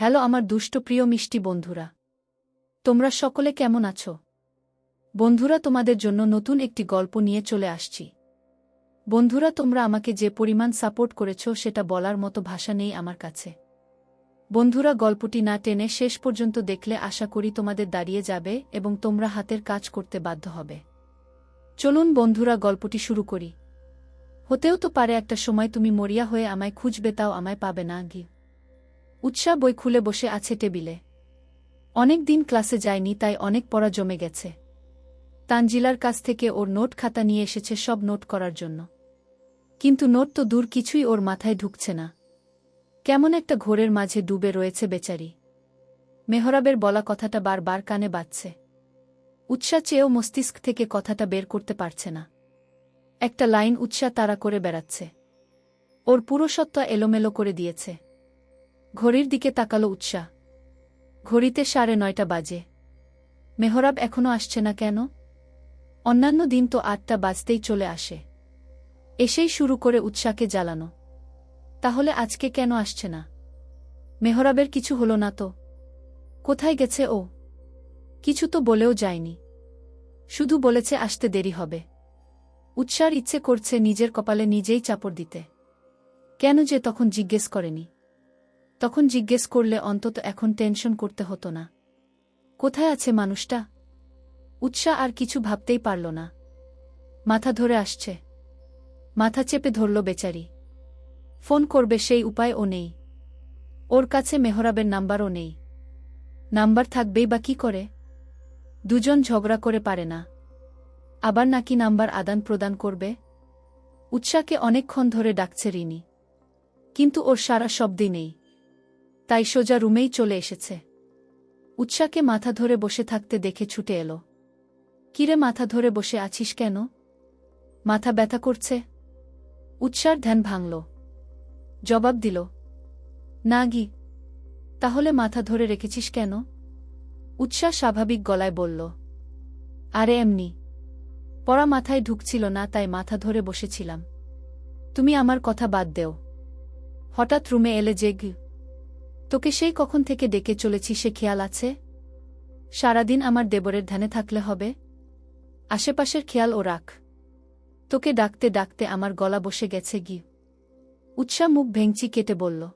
Hello আমার দুষ্ট প্রিয় মিষ্টি বন্ধুরা। তোমরা সকলে কেমন আছো? বন্ধুরা, তোমাদের জন্য নতুন একটি গল্প নিয়ে চলে আসছি। বন্ধুরা, তোমরা আমাকে যে পরিমাণ সাপোর্ট করেছ সেটা বলার মতো ভাষা নেই আমার কাছে। বন্ধুরা, গল্পটি না টেনে শেষ পর্যন্ত দেখলে আশা করি তোমাদের দাঁড়িয়ে যাবে এবং তোমরা হাতের কাজ করতে বাধ্য হবে। চলুন বন্ধুরা, গল্পটি শুরু করি। হতেও তো পারে একটা সময় তুমি মরিয়া হয়ে আমায় খুঁজবে, তাও আমায় পাবে না গি উৎসাহ বই খুলে বসে আছে টেবিলে। অনেক দিন ক্লাসে যায়নি, তাই অনেক পড়া জমে গেছে। তানজিলার কাছ থেকে ওর নোট খাতা নিয়ে এসেছে সব নোট করার জন্য। কিন্তু নোট তো দূর কিছুই ওর মাথায় ঢুকছে না। কেমন একটা ঘোরের মাঝে ডুবে রয়েছে বেচারি। মেহরাবের বলা কথাটা বারবার কানে বাজছে। উৎসাহ চেয়েও মস্তিষ্ক থেকে কথাটা বের করতে পারছে না। একটা লাইন উৎসাহ তাড়া করে বেড়াচ্ছে। ওর পুরো এলোমেলো করে দিয়েছে। ঘড়ির দিকে তাকালো উৎসাহ ঘড়িতে সাড়ে নয়টা বাজে। মেহরাব এখনও আসছে না কেন? অন্যান্য দিন তো আটটা বাজতেই চলে আসে। এসেই শুরু করে উৎসাহকে জ্বালানো। তাহলে আজকে কেন আসছে না? মেহরাবের কিছু হলো না তো? কোথায় গেছে ও? কিছু তো বলেও যায়নি। শুধু বলেছে আসতে দেরি হবে। উৎসার ইচ্ছে করছে নিজের কপালে নিজেই চাপড় দিতে। কেন যে তখন জিজ্ঞেস করেনি? তখন জিজ্ঞেস করলে অন্তত এখন টেনশন করতে হতো না। কোথায় আছে মানুষটা? উৎসাহ আর কিছু ভাবতেই পারল না। মাথা ধরে আসছে। মাথা চেপে ধরল বেচারি। ফোন করবে সেই উপায়ও নেই। ওর কাছে মেহরাবের নাম্বারও নেই। নাম্বার থাকবেই বা কি করে? দুজন ঝগড়া করে পারে না। আবার নাকি নাম্বার আদান প্রদান করবে? উৎসাহকে অনেকক্ষণ ধরে ডাকছে রিনি। কিন্তু ওর সারা শব্দই নেই। তাই সোজা রুমেই চলে এসেছে। উৎসাকে মাথা ধরে বসে থাকতে দেখে ছুটে এলো। কিরে মাথা ধরে বসে আছিস কেন? মাথা ব্যথা করছে? উৎসার ধ্যান ভাঙল। জবাব দিল, না গি, তাহলে মাথা ধরে রেখেছিস কেন? উৎসাহ স্বাভাবিক গলায় বলল, আরে এমনি, পড়া মাথায় ঢুকছিল না তাই মাথা ধরে বসেছিলাম। তুমি আমার কথা বাদ দেও। হঠাৎ রুমে এলে যে তোকে সেই কখন থেকে ডেকে চলেছি সে খেয়াল আছে? সারাদিন আমার দেবরের ধ্যানে থাকলে হবে। আশেপাশের খেয়াল ও রাখ। তোকে ডাকতে ডাকতে আমার গলা বসে গেছে গি। উৎসা মুখ ভেঙচি কেটে বলল,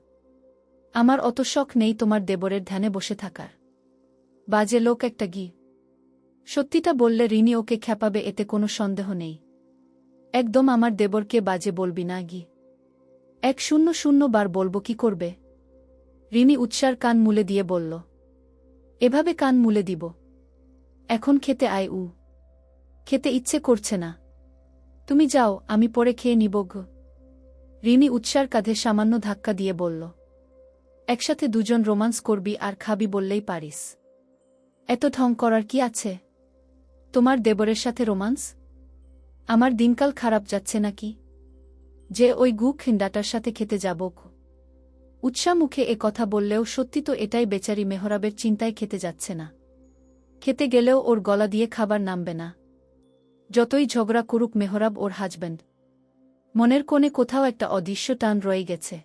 আমার অত শখ নেই তোমার দেবরের ধ্যানে বসে থাকার। বাজে লোক একটা গি। সত্যিটা বললে রিনি ওকে খ্যাপাবে এতে কোনো সন্দেহ নেই। একদম আমার দেবরকে বাজে বলবি না গি। এক শূন্য শূন্য বার বলব কি করবে? রিনি উৎসার কান মুলে দিয়ে বলল, এভাবে কান মুলে দিব। এখন খেতে আয় উ। খেতে ইচ্ছে করছে না। তুমি যাও, আমি পরে খেয়ে নিব গ। রিনি উৎসার কাঁধে সামান্য ধাক্কা দিয়ে বলল, একসাথে দুজন রোমান্স করবি আর খাবি বললেই পারিস। এত ঢং করার কি আছে? তোমার দেবরের সাথে রোমান্স? আমার দিনকাল খারাপ যাচ্ছে নাকি? যে ওই গু খিন্ডাটার সাথে খেতে যাব উৎসাহ মুখে এ কথা বললেও সত্যি তো এটাই বেচারি মেহরাবের চিন্তায় খেতে যাচ্ছে না। খেতে গেলেও ওর গলা দিয়ে খাবার নামবে না। যতই ঝগড়া করুক মেহরাব ওর হাজব্যান্ড মনের কোণে কোথাও একটা অদৃশ্য টান রয়ে গেছে।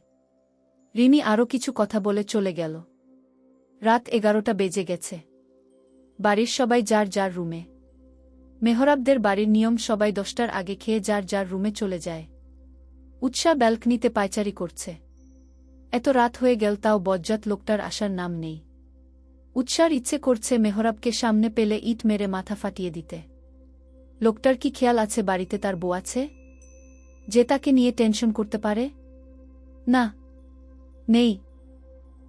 রিনি আরও কিছু কথা বলে চলে গেল। রাত এগারোটা বেজে গেছে। বাড়ির সবাই যার যার রুমে। মেহরাবদের বাড়ির নিয়ম সবাই দশটার আগে খেয়ে যার যার রুমে চলে যায়। উৎসাহ ব্যালকনিতে পায়চারি করছে। এত রাত হয়ে গেল তাও বজ্জাত লোকটার আসার নাম নেই। উৎসার ইচ্ছে করছে মেহরাবকে সামনে পেলে ইট মেরে মাথা ফাটিয়ে দিতে। লোকটার কি খেয়াল আছে বাড়িতে তার বউ আছে? যে তাকে নিয়ে টেনশন করতে পারে? না, নেই।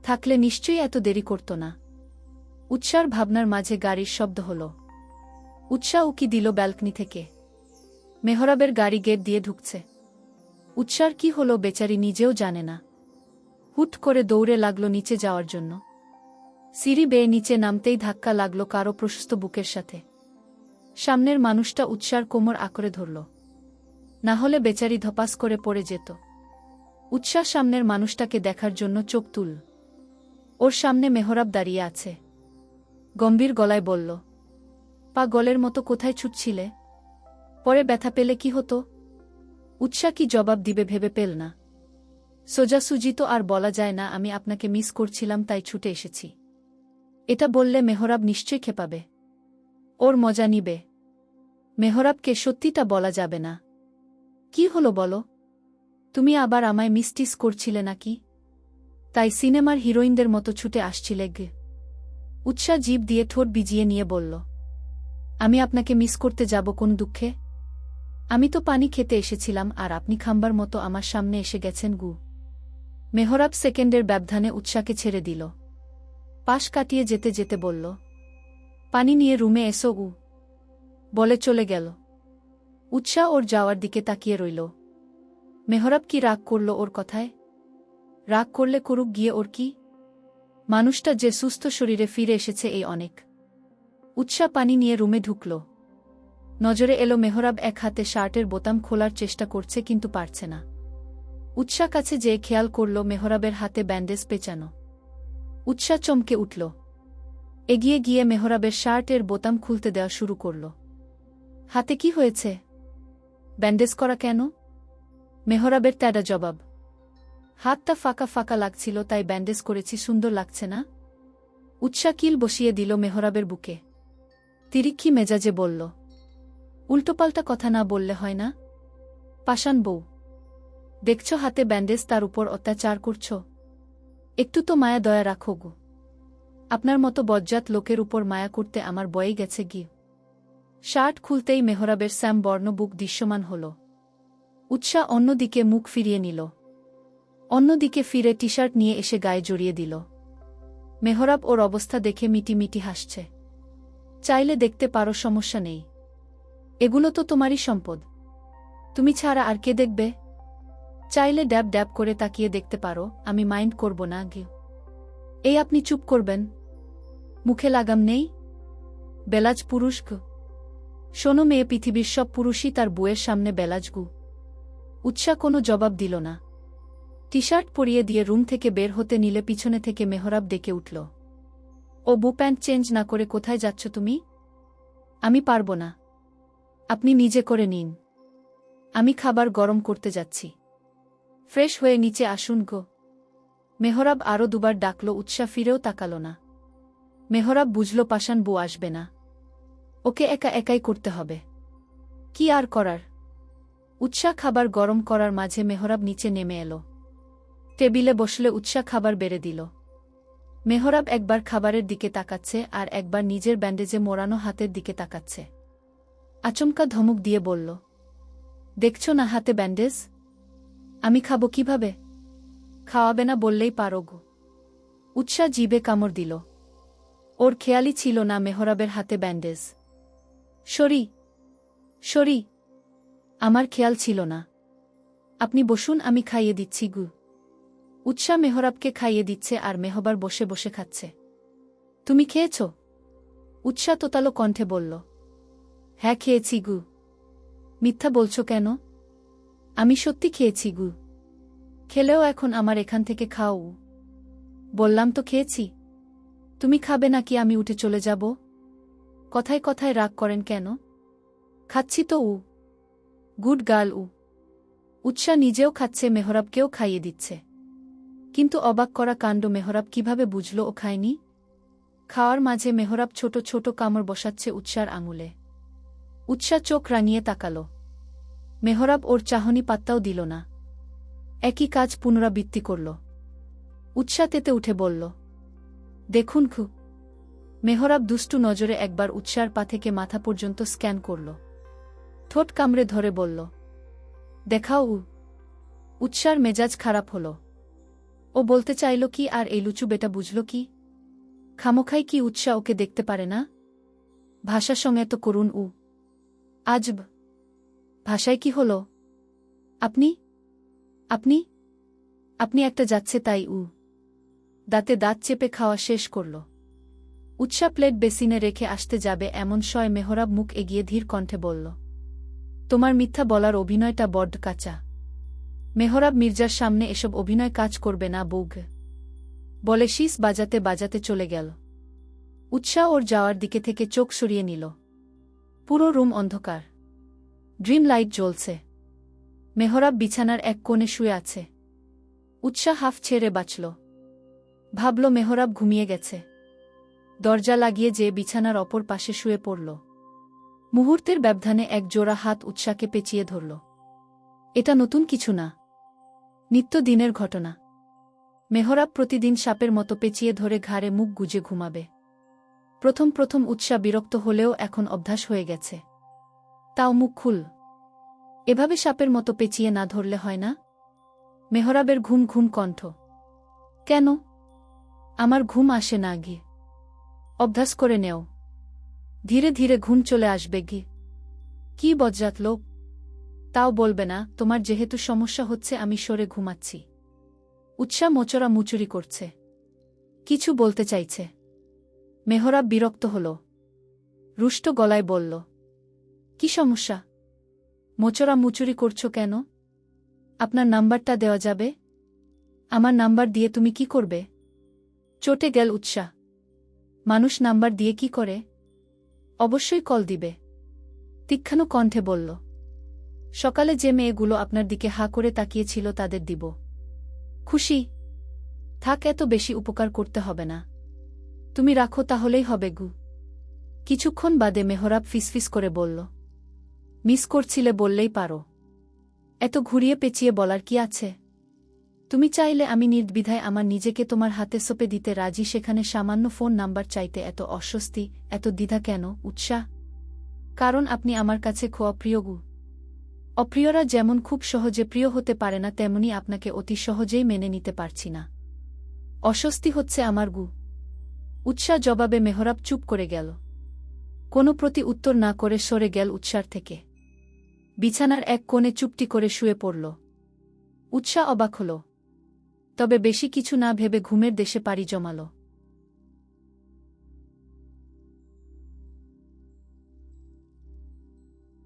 থাকলে নিশ্চয়ই এত দেরি করত না। উৎসার ভাবনার মাঝে গাড়ির শব্দ হল। উৎসাহ উকি দিল ব্যালকনি থেকে। মেহরাবের গাড়ি গেট দিয়ে ঢুকছে। উৎসার কি হলো বেচারি নিজেও জানে না। হুট করে দৌড়ে লাগল নিচে যাওয়ার জন্য। সিঁড়ি বেয়ে নিচে নামতেই ধাক্কা লাগল কারও প্রশস্ত বুকের সাথে। সামনের মানুষটা উৎসার কোমর আঁকড়ে ধরল। না হলে বেচারি ধপাস করে পড়ে যেত। উৎসাহ সামনের মানুষটাকে দেখার জন্য চোখ তুল। ওর সামনে মেহরাব দাঁড়িয়ে আছে। গম্ভীর গলায় বলল, পা গলের মতো কোথায় ছুটছিলে? পরে ব্যথা পেলে কি হতো? উৎসাহ কি জবাব দিবে ভেবে পেল না। সোজাসুজি তো আর বলা যায় না, আমি আপনাকে মিস করছিলাম, তাই ছুটে এসেছি। এটা বললে মেহরাব নিশ্চয় খেপাবে। ওর মজা নিবে। মেহরাবকে সত্যিটা বলা যাবে না। কি হলো বলো? তুমি আবার আমায় মিসটিস করছিলে নাকি? তাই সিনেমার হিরোইনদের মতো ছুটে আসছিলে গে। উৎসাহ জীব দিয়ে ঠোঁট বিজিয়ে নিয়ে বলল, আমি আপনাকে মিস করতে যাব কোন দুঃখে? আমি তো পানি খেতে এসেছিলাম, আর আপনি খাম্বার মতো আমার সামনে এসে গেছেন গু। মেহরাব সেকেন্ডের ব্যবধানে উৎসাকে ছেড়ে দিল। পাশ কাটিয়ে যেতে যেতে বলল, পানি নিয়ে রুমে এসো উ বলে চলে গেল। উৎসাহ ওর যাওয়ার দিকে তাকিয়ে রইল। মেহরাব কি রাগ করল ওর কথায়? রাগ করলে করুক গিয়ে ওর কি? মানুষটা যে সুস্থ শরীরে ফিরে এসেছে এই অনেক। উৎসাহ পানি নিয়ে রুমে ঢুকল। নজরে এলো মেহরাব এক হাতে শার্টের বোতাম খোলার চেষ্টা করছে কিন্তু পারছে না। উৎসাহ কাছে যেয়ে খেয়াল করল মেহরাবের হাতে ব্যান্ডেজ পেঁচানো। উৎসা চমকে উঠল। এগিয়ে গিয়ে মেহরাবের শার্টের বোতাম খুলতে দেওয়া শুরু করল। হাতে কি হয়েছে? ব্যান্ডেজ করা কেন? মেহরাবের ট্যাডা জবাব। হাতটা ফাঁকা ফাঁকা লাগছিল, তাই ব্যান্ডেজ করেছি, সুন্দর লাগছে না? উৎসা কিল বসিয়ে দিল মেহরাবের বুকে। তিরিক্ষি মেজাজে বলল, উল্টোপাল্টা কথা না বললে হয় না? পাষাণ বউ দেখছ হাতে ব্যান্ডেজ তার উপর অত্যাচার করছ? একটু তো মায়া দয়া রাখো গো। আপনার মতো বজ্জাত লোকের উপর মায়া করতে আমার বয়ে গেছে গিয়ে। শার্ট খুলতেই মেহরাবের স্যাম বর্ণ বুক দৃশ্যমান হল। উৎসাহ অন্যদিকে মুখ ফিরিয়ে নিল। অন্যদিকে ফিরে টি শার্ট নিয়ে এসে গায়ে জড়িয়ে দিল। মেহরাব ওর অবস্থা দেখে মিটি মিটি হাসছে। চাইলে দেখতে পারো সমস্যা নেই। এগুলো তো তোমারই সম্পদ। তুমি ছাড়া আর কে দেখবে? চাইলে ড্যাব ড্যাব করে তাকিয়ে দেখতে পারো, আমি মাইন্ড করব না গে এই আপনি চুপ করবেন। মুখে লাগাম নেই। বেলাজ পুরুষ গু শোনো মেয়ে, পৃথিবীর সব পুরুষই তার বউয়ের সামনে বেলাজ গু উৎসাহ কোনো জবাব দিল না। টি শার্ট পরিয়ে দিয়ে রুম থেকে বের হতে নিলে পিছনে থেকে মেহরাব ডেকে উঠল। ও বু প্যান্ট চেঞ্জ না করে কোথায় যাচ্ছ তুমি? আমি পারব না। আপনি নিজে করে নিন। আমি খাবার গরম করতে যাচ্ছি। ফ্রেশ হয়ে নিচে আসুন গো। মেহরাব আরও দুবার ডাকল, উৎসা ফিরেও তাকাল না। মেহরাব বুঝল পাষাণ বউ আসবে না। ওকে একা একাই করতে হবে। কি আর করার? উৎসা খাবার গরম করার মাঝে মেহরাব নিচে নেমে এলো। টেবিলে বসলে উৎসা খাবার বেড়ে দিল। মেহরাব একবার খাবারের দিকে তাকাচ্ছে আর একবার নিজের ব্যান্ডেজে মোড়ানো হাতের দিকে তাকাচ্ছে। আচমকা ধমক দিয়ে বলল, দেখছ না হাতে ব্যান্ডেজ? আমি খাব কীভাবে? খাওয়াবে না বললেই পারো গো উৎসাহ জিবে কামড় দিল। ওর খেয়ালই ছিল না মেহরাবের হাতে ব্যান্ডেজ। সরি সরি, আমার খেয়াল ছিল না। আপনি বসুন, আমি খাইয়ে দিচ্ছি গু। উৎসাহ মেহরাবকে খাইয়ে দিচ্ছে আর মেহবার বসে বসে খাচ্ছে। তুমি খেয়েছ? উৎসাহ তোতালো কণ্ঠে বলল হ্যাঁ খেয়েছি গু। মিথ্যা বলছো কেন? আমি সত্যি খেয়েছি গু। খেলেও এখন আমার এখান থেকে খাও। বললাম, তো খেয়েছি। তুমি খাবে নাকি আমি উঠে চলে যাব? কথায় কথায় রাগ করেন কেন? খাচ্ছি তো উ। গুড গার্ল উ। উৎসাহ নিজেও খাচ্ছে, মেহরাবকেও খাইয়ে দিচ্ছে। কিন্তু অবাক করা কাণ্ড মেহরাব কীভাবে বুঝল ও খায়নি? খাওয়ার মাঝে মেহরাব ছোট ছোট কামড় বসাচ্ছে উৎসার আঙুলে। উৎসা চোখ রাঙিয়ে তাকাল। মেহরাব ওর চাহনি পাত্তাও দিল না। একই কাজ পুনরাবৃত্তি করল। উৎসাহ তেতে উঠে বলল, দেখুন খু মেহরাব দুষ্টু নজরে একবার উৎসার পা থেকে মাথা পর্যন্ত স্ক্যান করল। ঠোঁট কামড়ে ধরে বলল, দেখাও উ উৎসার মেজাজ খারাপ হল। ও বলতে চাইল, কি আর এই লুচু বেটা বুঝল কি? খামোখাই কি উৎসাহ ওকে দেখতে পারে না? ভাষার সঙ্গে তো করুন উ আজব! ভাষায় কি হল? আপনি? আপনি? আপনি একটা যাচ্ছে তাই উ। দাঁতে দাঁত চেপে খাওয়া শেষ করল। উৎসা প্লেট বেসিনে রেখে আসতে যাবে এমন শয় মেহরাব মুখ এগিয়ে ধীর কণ্ঠে বলল, তোমার মিথ্যা বলার অভিনয়টা বড্ড কাঁচা। মেহরাব মির্জার সামনে এসব অভিনয় কাজ করবে না বৌগ বলে শীষ বাজাতে বাজাতে চলে গেল। উৎসাহ ওর যাওয়ার দিকে থেকে চোখ সরিয়ে নিল। পুরো রুম অন্ধকার। ড্রিম লাইট জ্বলছে। মেহরাব বিছানার এক কোণে শুয়ে আছে। উৎসাহ হাফ ছেড়ে বাঁচল। ভাবল মেহরাব ঘুমিয়ে গেছে। দরজা লাগিয়ে যে বিছানার অপর পাশে শুয়ে পড়ল। মুহূর্তের ব্যবধানে এক জোড়া হাত উৎসাকে পেঁচিয়ে ধরল। এটা নতুন কিছু না। নিত্য দিনের ঘটনা। মেহরাব প্রতিদিন সাপের মতো পেঁচিয়ে ধরে ঘাড়ে মুখ গুজে ঘুমাবে। প্রথম প্রথম উৎসাহ বিরক্ত হলেও এখন অভ্যাস হয়ে গেছে। তাও মুখ খুল। এভাবে সাপের মতো পেঁচিয়ে না ধরলে হয় না? মেহরাবের ঘুম ঘুম কণ্ঠ। কেন? আমার ঘুম আসে না গিয়ে অভ্যাস করে নেও। ধীরে ধীরে ঘুম চলে আসবে গি। কি বজ্রাত লোক। তাও বলবে না, তোমার যেহেতু সমস্যা হচ্ছে, আমি সরে ঘুমাচ্ছি। উৎসাহ মোচরা মুচুরি করছে। কিছু বলতে চাইছে। মেহরাব বিরক্ত হল। রুষ্ট গলায় বলল কি সমস্যা? মোচরা মুচুরি করছ কেন? আপনার নাম্বারটা দেওয়া যাবে? আমার নাম্বার দিয়ে তুমি কি করবে? চটে গেল উৎসাহ। মানুষ নাম্বার দিয়ে কি করে? অবশ্যই কল দিবে। তীক্ষ্ণ কণ্ঠে বলল, সকালে যে মেয়েগুলো আপনার দিকে হা করে তাকিয়েছিল তাদের দিব। খুশি? থাক, এত বেশি উপকার করতে হবে না। তুমি রাখো, তাহলেই হবে গু। কিছুক্ষণ বাদে মেহরাব ফিসফিস করে বলল মিস করছিলে বললেই পারো। এত ঘুরিয়ে পেঁচিয়ে বলার কি আছে? তুমি চাইলে আমি নির্দ্বিধায় আমার নিজেকে তোমার হাতে সোপে দিতে রাজি, সেখানে সামান্য ফোন নাম্বার চাইতে এত অস্বস্তি, এত দ্বিধা কেন, উৎসাহ? কারণ আপনি আমার কাছে খোয়া প্রিয়গু অপ্রিয়রা যেমন খুব সহজে প্রিয় হতে পারে না, তেমনি আপনাকে অতি সহজেই মেনে নিতে পারছি না। অস্বস্তি হচ্ছে আমার গু। উৎসাহ জবাবে মেহরাব চুপ করে গেল। কোনো প্রতি উত্তর না করে সরে গেল উৎসার থেকে। বিছানার এক কোণে চুপটি করে শুয়ে পড়ল। উৎসাহ অবাক হল। তবে বেশি কিছু না ভেবে ঘুমের দেশে পাড়ি জমাল।